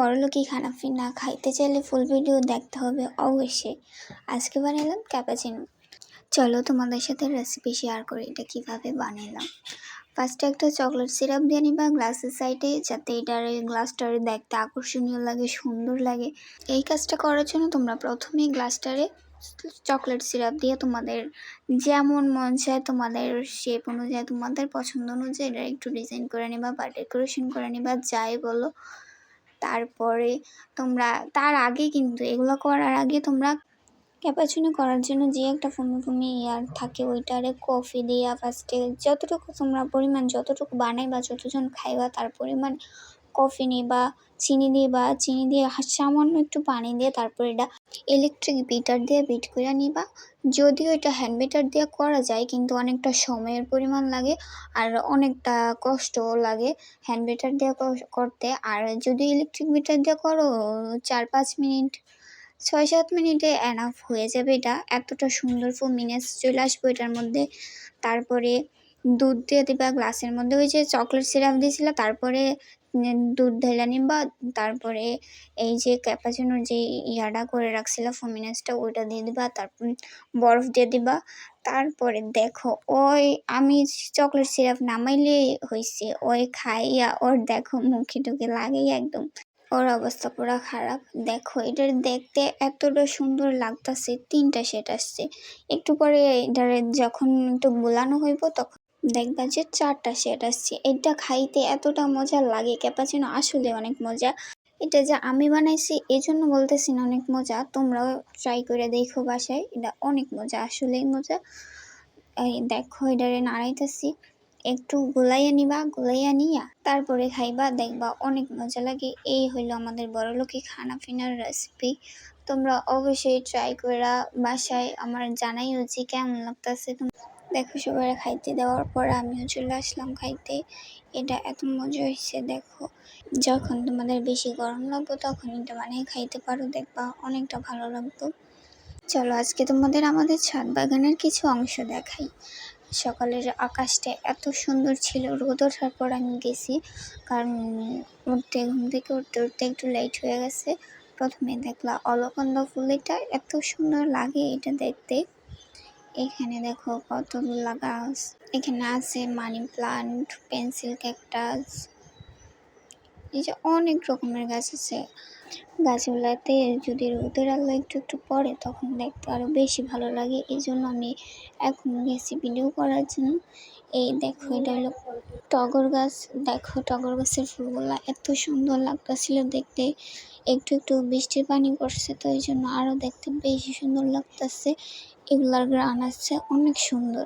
বড়লোকি খানা না খাইতে চাইলে ফুল ভিডিও দেখতে হবে, অবশ্যই। আজকে বানালাম ক্যাপাচিনো চলো তোমাদের সাথে রেসিপি শেয়ার করি, এটা কীভাবে বানালাম। ফার্স্টে একটা চকলেট সিরাপ দিয়ে নিবা গ্লাসের সাইডে যাতে এটার গ্লাসটারে দেখতে আকর্ষণীয় লাগে, সুন্দর লাগে। এই কাজটা করার জন্য তোমরা প্রথমেই গ্লাসটারে চকলেট সিরাপ দিয়ে তোমাদের যেমন মন চায়, তোমাদের শেপ অনুযায়ী, তোমাদের পছন্দ অনুযায়ী এটা একটু ডিজাইন করে নিবা, বা ডেকোরেশন করে নিবা, যাই বলো। তারপরে তোমরা, তার আগে কিন্তু, এগুলো করার আগে তোমরা ক্যাপাচিনো করার জন্য যে একটা ফুমি ফুমি ইয়ার থাকে ওইটারে কফি দিয়া ফার্স্টে যতটুকু তোমরা পরিমাণ, যতটুকু বানাই বা যতজন খাইবা তার পরিমাণ কফি নিই বা চিনি দিবা চিনি দিয়ে সামান্য একটু পানি দিয়ে তারপর এটা ইলেকট্রিক বিটার দিয়ে বিট করে নিবা। যদিও এটা হ্যান্ড বিটার দিয়ে করা যায়, কিন্তু অনেকটা সময়ের পরিমাণ লাগে আর অনেকটা কষ্টও লাগে হ্যান্ড বিটার দিয়ে করতে। আর যদি ইলেকট্রিক বিটার দিয়ে করো, চার পাঁচ মিনিট, ছয় সাত মিনিটে এনাফ হয়ে যাবে এটা। এতটা সুন্দর মিনেস চলে আসব এটার মধ্যে। তারপরে দুধ দিয়ে দিবা, গ্লাসের মধ্যে ওই যে চকলেট সিরাপ দিয়েছিল, তারপরে দুধ ঢেলে নিবা, তারপরে এই যে ক্যাপাচিনোর যে ইয়াটা করে রাখছিল, ফোমিনাসটা, ওইটা দিয়ে দিবা, তারপর বরফ দিয়ে দিবা। তারপরে দেখো, ওই আমি চকলেট সিরাপ নামাইলে হয়েছে ওই খাইয়া ওর দেখো মুখে টুকে লাগেই একদম, ওর অবস্থা পুরো খারাপ। দেখো এটার দেখতে এতটা সুন্দর লাগতেছে, তিনটা সেট আসছে। একটু পরে এটার যখন একটু বোলানো হইব, তখন দেখবা যে চারটা সেট আসছে। এটা খাইতে এতটা মজা লাগে, ক্যাপাচিনো আসলে অনেক মজা। এটা যে আমি বানাইছি এই জন্য বলতেছি না অনেক মজা। তোমরাও ট্রাই করে দেখো বাসায়, এটা অনেক মজা, আসলেই মজা। এই দেখো, এটারে নাড়াইতেছি। একটু গোলাইয়া নিবা, গোলাইয়া নিয়া তারপরে খাইবা, দেখবা অনেক মজা লাগে। এই হইল আমাদের বড়লোকি খানা পিনার রেসিপি তোমরা অবশ্যই ট্রাই করা বাসায় আমার জানাইও যে কেমন লাগতেছে। দেখো সবাই খাইতে দেওয়ার পর আমিও চলে আসলাম খাইতে। এটা এত মজা হয়েছে দেখো। যখন তোমাদের বেশি গরম লাগবে তখন এটা বানিয়ে খাইতে পারো, দেখবা অনেকটা ভালো লাগতো চলো আজকে তোমাদের আমাদের ছাদ বাগানের কিছু অংশ দেখাই। সকালের আকাশটা এত সুন্দর ছিল, রোদ ওঠার পর আমি গেছি। কারণ উঠতে, ঘুম থেকে উঠতে উঠতে একটু লেট হয়ে গেছে। প্রথমে দেখলা অলকন্দ ফুল এটা এত সুন্দর লাগে এটা দেখতে। এখানে দেখো কতগুলা গাছ। এখানে আছে মানি প্লান্ট, পেন্সিল ক্যাকটাস। এই যে অনেক রকমের গাছ আছে। গাছগুলাতে যদি রোদের আলো একটু একটু পড়ে, তখন দেখতে আরও বেশি ভালো লাগে। এই জন্য আমি এখন গেছি ভিডিও করার জন্য এই দেখো, এটা হলো টগর গাছ। দেখো, টগর গাছের ফুলগুলা এত সুন্দর লাগতেছিল দেখতে। একটু একটু বৃষ্টির পানি পড়ছে, তো এই জন্য আরও দেখতে বেশি সুন্দর লাগতেছে। এগুলার গ্রান আছে, অনেক সুন্দর।